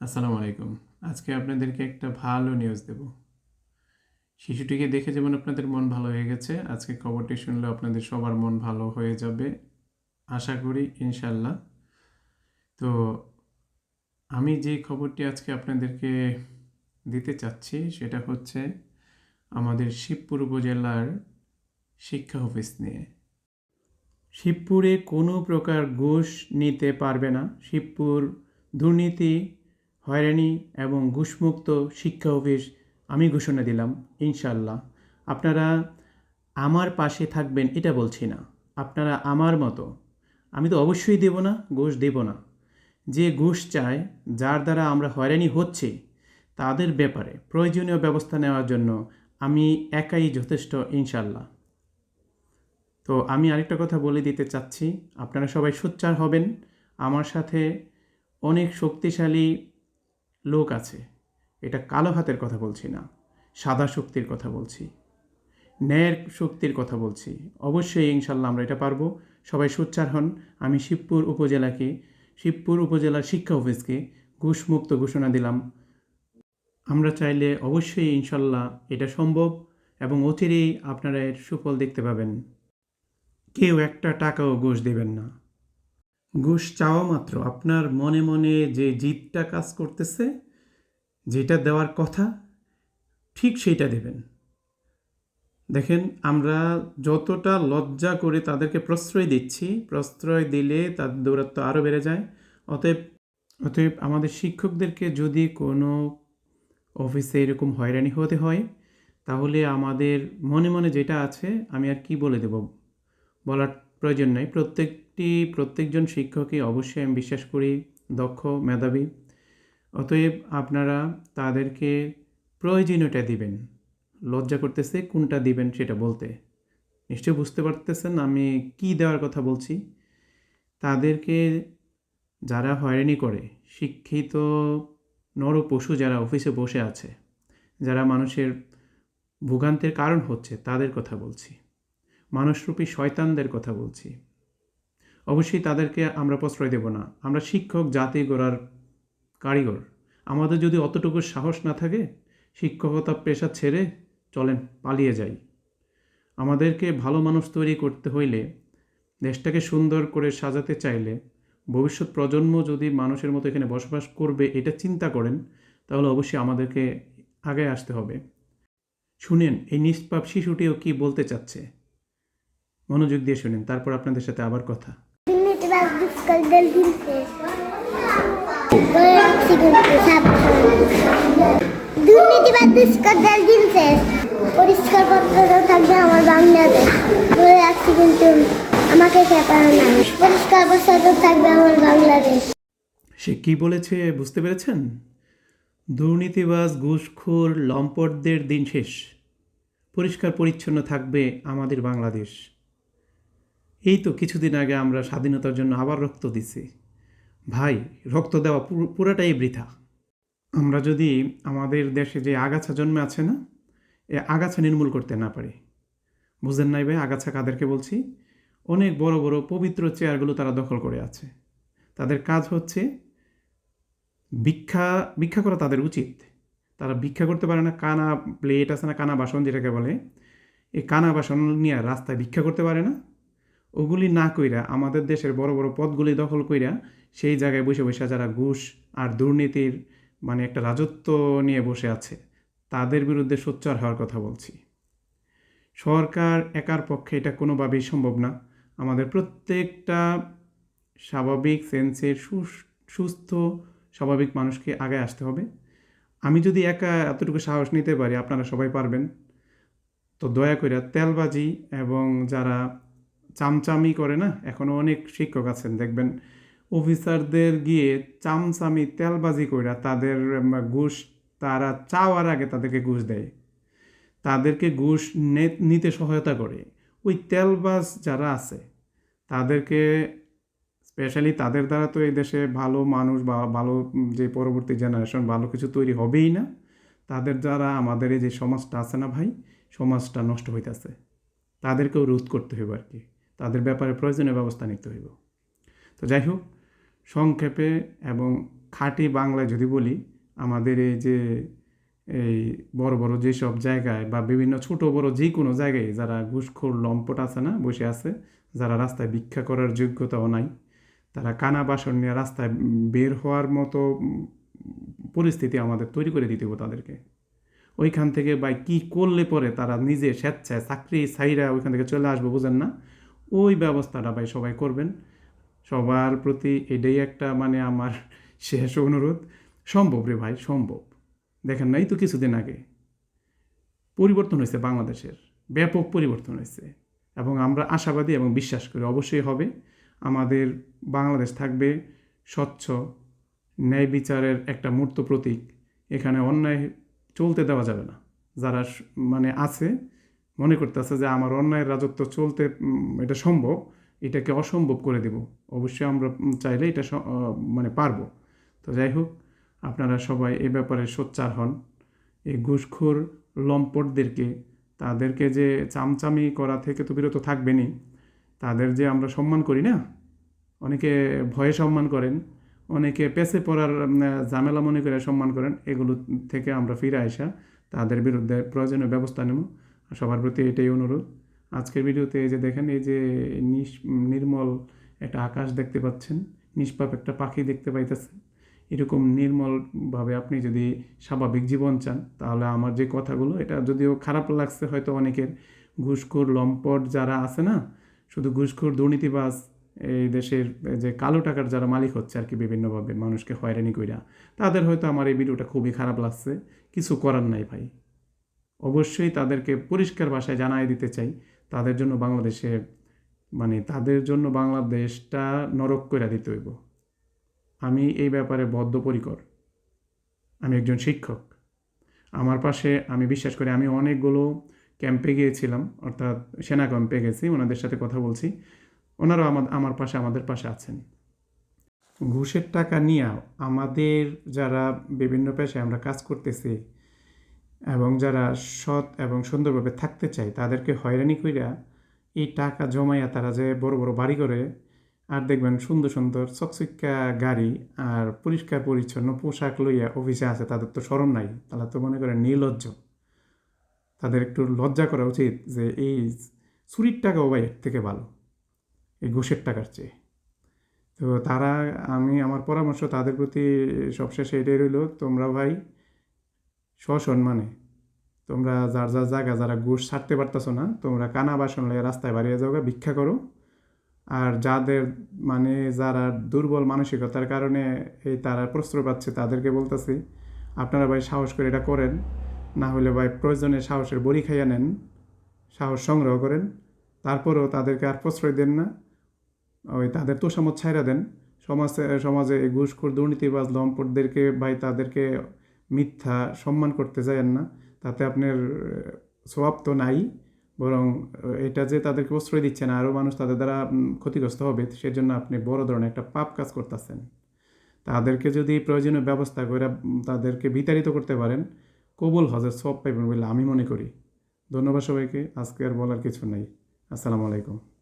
আসসালামু আলাইকুম। আজকে আপনাদেরকে একটা ভালো নিউজ দেব। শিশুটিকে দেখে যেমন আপনাদের মন ভালো হয়ে গেছে, আজকে খবরটি শুনলে আপনাদের সবার মন ভালো হয়ে যাবে, আশা করি ইনশাল্লাহ তো আমি যে খবরটি আজকে আপনাদেরকে দিতে চাচ্ছি, সেটা হচ্ছে আমাদের শিবপুর উপজেলার শিক্ষা অফিস নিয়ে। শিবপুরে কোনো প্রকার ঘুষ নিতে পারবে না। শিবপুর দুর্নীতি হয়রানি এবং ঘুষমুক্ত শিক্ষা অফিস আমি ঘোষণা দিলাম ইনশাল্লাহ আপনারা আমার পাশে থাকবেন, এটা বলছি না। আপনারা আমার মতো, আমি তো অবশ্যই দেব না, ঘুষ দেব না। যে ঘুষ চায়, যার দ্বারা আমরা হয়রানি হচ্ছি, তাদের ব্যাপারে প্রয়োজনীয় ব্যবস্থা নেওয়ার জন্য আমি একাই যথেষ্ট ইনশাল্লাহ তো আমি আরেকটা কথা বলে দিতে চাচ্ছি, আপনারা সবাই সোচ্চার হবেন। আমার সাথে অনেক শক্তিশালী লোক আছে। এটা কালো হাতের কথা বলছি না, সাদা শক্তির কথা বলছি। ন্যায়ের শক্তির কথা বলছি। অবশ্যই ইনশাল্লাহ আমরা এটা পারব। সবাই সোচ্চার হন। আমি শিবপুর উপজেলাকে, শিবপুর উপজেলার শিক্ষা অফিসকে ঘুষমুক্ত ঘোষণা দিলাম। আমরা চাইলে অবশ্যই ইনশাল্লাহ এটা সম্ভব এবং অচিরেই আপনারা এর সুফল দেখতে পাবেন। কেউ একটা টাকাও ঘুষ দেবেন না। ঘুষ চাওয়া মাত্র। আপনার মনে মনে যে জিদটা কাজ করতেছে, যেটা দেওয়ার কথা, ঠিক সেইটা দেবেন। দেখেন, আমরা যতটা লজ্জা করে তাদেরকে প্রশ্রয় দিচ্ছি, প্রশ্রয় দিলে তাদের দৌরাত্ম আরও বেড়ে যায়। অতএব অতএব আমাদের শিক্ষকদেরকে যদি কোনো অফিসে এরকম হয়রানি হতে হয়, তাহলে আমাদের মনে মনে যেটা আছে, আমি আর কি বলে দেব? বলার প্রয়োজন নেই। প্রত্যেকটি প্রত্যেকজন শিক্ষকই অবশ্যই আমি বিশ্বাস করি দক্ষ, মেধাবী। অতএব আপনারা তাদেরকে প্রয়োজনীয়টা দিবেন। লজ্জা করতেছে কোনটা দিবেন সেটা বলতে। নিশ্চয়ই বুঝতে পারতেছেন আমি কি দেওয়ার কথা বলছি। তাদেরকে যারা হয়রানি করে, শিক্ষিত নর পশু যারা অফিসে বসে আছে, যারা মানুষের ভোগান্তের কারণ হচ্ছে, তাদের কথা বলছি। মানুষরূপী শয়তানদের কথা বলছি। অবশ্যই তাদেরকে আমরা প্রশ্রয় দেব না। আমরা শিক্ষক, জাতি গড়ার কারিগর। আমাদের যদি অতটুকু সাহস না থাকে, শিক্ষকতা পেশা ছেড়ে চলেন, পালিয়ে যাই। আমাদেরকে ভালো মানুষ তৈরি করতে হইলে, দেশটাকে সুন্দর করে সাজাতে চাইলে, ভবিষ্যৎ প্রজন্ম যদি মানুষের মতো এখানে বসবাস করবে এটা চিন্তা করেন, তাহলে অবশ্যই আমাদেরকে আগে আসতে হবে। শুনেন, এই নিষ্পাপ শিশুটিও কি বলতে চাচ্ছে? মনোযোগ দিয়ে শুনেন, তারপর আপনাদের সাথে আবার কথা। দুর্নীতিবাদ. পরিষ্কার পত্র থাকবে আমার বলে রাখছি কিন্তু আমাকে খেপানো না। পরিষ্কার পরিচ্ছন্ন থাকবে আমার বাংলাদেশ। সে কি বলেছে বুঝতে পেরেছেন? দুর্নীতিবাজ, ঘুষখোর, লম্পটদের দিন শেষ। পরিষ্কার পরিচ্ছন্ন থাকবে আমাদের বাংলাদেশ। এই তো কিছুদিন আগে আমরা স্বাধীনতার জন্য আবার রক্ত দিছি। ভাই, রক্ত দেওয়া পুরো- পুরাটাই বৃথা। আমরা যদি আমাদের দেশে যে আগাছা জন্মে আছে না, এ আগাছা নির্মূল করতে না পারি। বুঝলেন নাই ভাই, আগাছা কাদেরকে বলছি? অনেক বড় বড় পবিত্র চেয়ারগুলো তারা দখল করে আছে। তাদের কাজ হচ্ছে ভিক্ষা ভিক্ষা করা তাদের উচিত। তারা ভিক্ষা করতে পারে না, কানা প্লেট আছে না, কানা বাসন যেটাকে বলে এই কানা বাসন নিয়ে রাস্তায় ভিক্ষা করতে পারে না। ওগুলি না কইরা, আমাদের দেশের বড় বড় পদগুলি দখল কইরা সেই জায়গায় বসে বসে যারা ঘুষ আর দুর্নীতির মানে একটা রাজত্ব নিয়ে বসে আছে, তাদের বিরুদ্ধে সোচ্চার হওয়ার কথা বলছি। সরকার একার পক্ষে এটা কোনোভাবেই সম্ভব না। আমাদের প্রত্যেকটা স্বাভাবিক সেন্সের সুস- সুস্থ, স্বাভাবিক মানুষকে আগে আসতে হবে। আমি যদি একা এতটুকু সাহস নিতে পারি, আপনারা সবাই পারবেন। তো দয়া করে তেলবাজি এবং যারা চামচামি করে না? এখনও অনেক শিক্ষক আছেন, দেখবেন অফিসারদের গিয়ে চামচামি, তেলবাজি কইরা তাদের ঘুষ, তারা চাওয়ার আগে তাদেরকে ঘুষ দেয়। তাদেরকে ঘুষ নিতে সহায়তা করে। ওই তেলবাজ যারা আছে, তাদেরকে স্পেশালি তাদের দ্বারা তো এই দেশে ভালো মানুষ বা ভালো যে পরবর্তী জেনারেশন ভালো কিছু তৈরি হবেই না। তাদের দ্বারা আমাদের এই যে সমাজটা আছে না ভাই? সমাজটা নষ্ট হইতেছে। তাদেরকেও রোধ করতে হইব আর কি। তাদের ব্যাপারে প্রয়োজনীয় ব্যবস্থা নিতে হইব। তো যাই হোক, সংক্ষেপে এবং খাঁটি বাংলায় যদি বলি, আমাদের এই যে, এই বড় বড় যেসব জায়গায় বা বিভিন্ন ছোট বড় যে কোনো জায়গায় যারা ঘুষখোর, লম্পট আছে না, বসে আছে, যারা রাস্তায় ভিক্ষা করার যোগ্যতাও নাই, তারা কানা বাসন নিয়ে রাস্তায় বের হওয়ার মতো পরিস্থিতি আমাদের তৈরি করে দিতে হবে তাদেরকে। ওইখান থেকে বা কী করলে পরে তারা নিজে স্বেচ্ছায় চাকরি ছাইরা ওইখান থেকে চলে আসব বুঝেন না? ওই ব্যবস্থাটা ভাই সবাই করবেন। সবার প্রতি এটাই একটা মানে আমার শেষ অনুরোধ। সম্ভব রে ভাই, সম্ভব। দেখেন নাই তো কিছুদিন আগে পরিবর্তন হয়েছে বাংলাদেশের, ব্যাপক পরিবর্তন হয়েছে এবং আমরা আশাবাদী এবং বিশ্বাস করি অবশ্যই হবে। আমাদের বাংলাদেশ থাকবে স্বচ্ছ, ন্যায় বিচারের একটা মূর্ত প্রতীক। এখানে অন্যায় চলতে দেওয়া যাবে না। যারা মানে আছে মনে করতেছে যে আমার অন্যায় রাজত্ব চলতে এটা সম্ভব, এটাকে অসম্ভব করে দেব। অবশ্যই আমরা চাইলে এটা মানে পারব। তো যাই হোক, আপনারা সবাই এ ব্যাপারে সোচ্চার হন। এই ঘুষখোর লম্পটদেরকে, তাদেরকে যে চামচামি করা থেকে তো বিরত থাকবেনই, তাদের যে আমরা সম্মান করি না? অনেকে ভয়ে সম্মান করেন, অনেকে পেছে পড়ার ঝামেলা মনে করে সম্মান করেন, এগুলো থেকে আমরা ফিরে আসা তাদের বিরুদ্ধে প্রয়োজনীয় ব্যবস্থা নেব। সবার প্রতি এটাই অনুরোধ। আজকের ভিডিওতে এই যে দেখেন, এই যে নির্মল একটা আকাশ দেখতে পাচ্ছেন, নিষ্পাপ একটা পাখি দেখতে পাইতেছেন। এরকম নির্মলভাবে আপনি যদি স্বাভাবিক জীবন চান, তাহলে আমার যে কথাগুলো, এটা যদিও খারাপ লাগছে হয়তো অনেকের। ঘুষখোর, লম্পট যারা আছে না, শুধু ঘুষখোর, দুর্নীতিবাজ, এই দেশের যে কালো টাকার যারা মালিক হচ্ছে আর কি বিভিন্নভাবে মানুষকে হয়রানি কইরা, তাদের হয়তো আমার এই ভিডিওটা খুবই খারাপ লাগছে। কিছু করার নাই ভাই। অবশ্যই তাদেরকে পরিষ্কার ভাষায় জানাই দিতে চাই। তাদের জন্য বাংলাদেশে মানে তাদের জন্য বাংলাদেশটা নরক করে দিতে হইব। আমি এই ব্যাপারে বদ্ধপরিকর। আমি একজন শিক্ষক। আমার পাশে আমি বিশ্বাস করি আমি অনেকগুলো ক্যাম্পে গিয়েছিলাম, অর্থাৎ সেনা ক্যাম্পে গেছি, ওনাদের সাথে কথা বলছি। ওনারাও আমার আমার পাশে, আমাদের পাশে আছেন। ঘুষের টাকা নিয়ে আমাদের যারা বিভিন্ন পেশায় আমরা কাজ করতেছি এবং যারা সৎ এবং সুন্দরভাবে থাকতে চায়, তাদেরকে হয়রানি কইরা এই টাকা জমাইয়া তারা যে বড় বড় বাড়ি করে, আর দেখবেন সুন্দর সুন্দর চকচকা গাড়ি আর পরিষ্কার পরিচ্ছন্ন পোশাক লইয়া অফিসে আছে, তাদের তো সরম নাই। তারা তো মনে করে নির্লজ্জ। তাদের একটু লজ্জা করা উচিত যে এই চুরির টাকাও ভাই এর থেকে ভালো, এই ঘুষের টাকার চেয়ে। তো তারা, আমি, আমার পরামর্শ তাদের প্রতি সবশেষে এটাই রইল, তোমরা ভাই সসম্মানে। তোমরা যার যার জায়গা যারা ঘুষ ছাড়তে পারতেছো না, তোমরা কানা বাসন লইয়া রাস্তায় বাড়িয়ে যাও ভিক্ষা করো। আর যাদের মানে যারা দুর্বল মানসিকতার কারণে এই তারা প্রশ্রয় পাচ্ছে, তাদেরকে বলতেছি, আপনারা ভাই সাহস করে এটা করেন। না হলে ভাই প্রয়োজনে সাহসের বড়ি খাইয়া নেন, সাহস সংগ্রহ করেন। তারপরেও তাদেরকে আর প্রশ্রয় দেন না। ওই তাদের তোষামত ছাইরা দেন। সমাজে সমাজে এই ঘুষখোর দুর্নীতিবাজ লম্পটদেরকে ভাই তাদেরকে মিথ্যা সম্মান করতে যায়েন না, তাতে আপনার স্বভাব তো নাই, বরং এটা যে তাদেরকে প্রশ্রয় দিচ্ছে না, আরও মানুষ তাদের দ্বারা ক্ষতিগ্রস্ত হবে, সেজন্য আপনি বড় ধরনের একটা পাপ কাজ করতেছেন। তাদেরকে যদি প্রয়োজনীয় ব্যবস্থা করে তাদেরকে বিতাড়িত করতে পারেন, কবুল হজের সব পাইবেন বলে আমি মনে করি। ধন্যবাদ সবাইকে, আজকে আর বলার কিছু নেই। আসসালামু আলাইকুম।